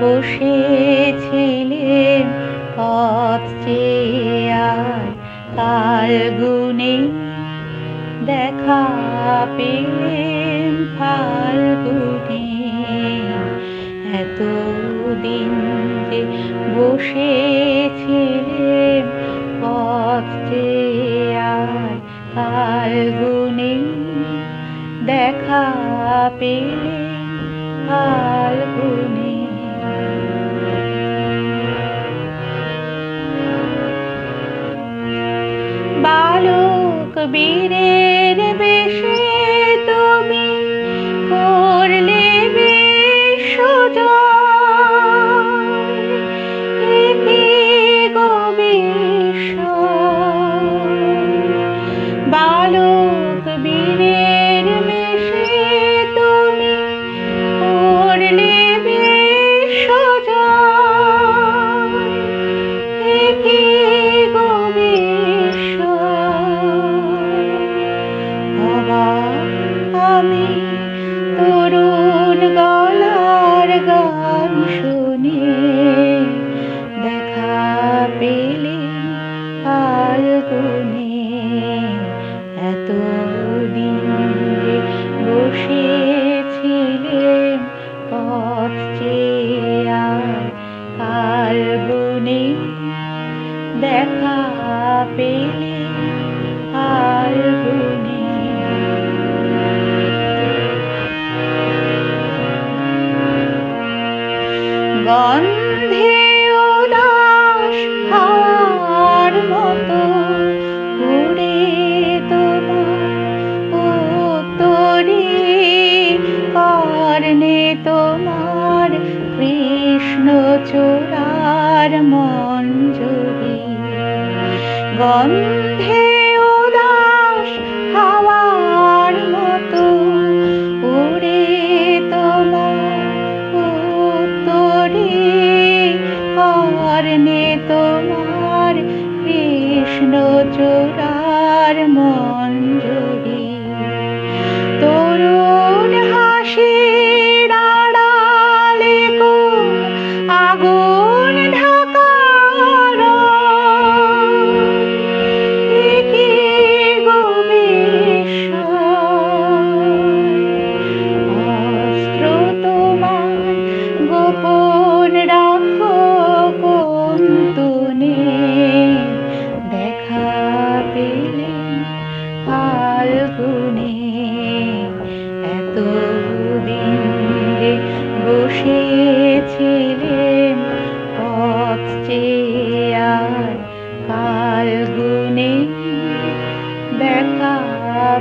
বসেছিলেন পথ চেয়ার তার গুনে দেখা পেলেন ফাল্গুনে এতদিন যে বসেছিলেন পথ চেয়ার তার গুনে দেখা পেলেন ফাল্গুনে कबीर আর ফাল্গুনে দেখা পেলে ফাল্গুনে গন্ধে গন্ধে উদাস হাওয়ার মতো উড়ে তোমার উত্তরে তোমার কৃষ্ণ চূড়ার মঞ্জুরি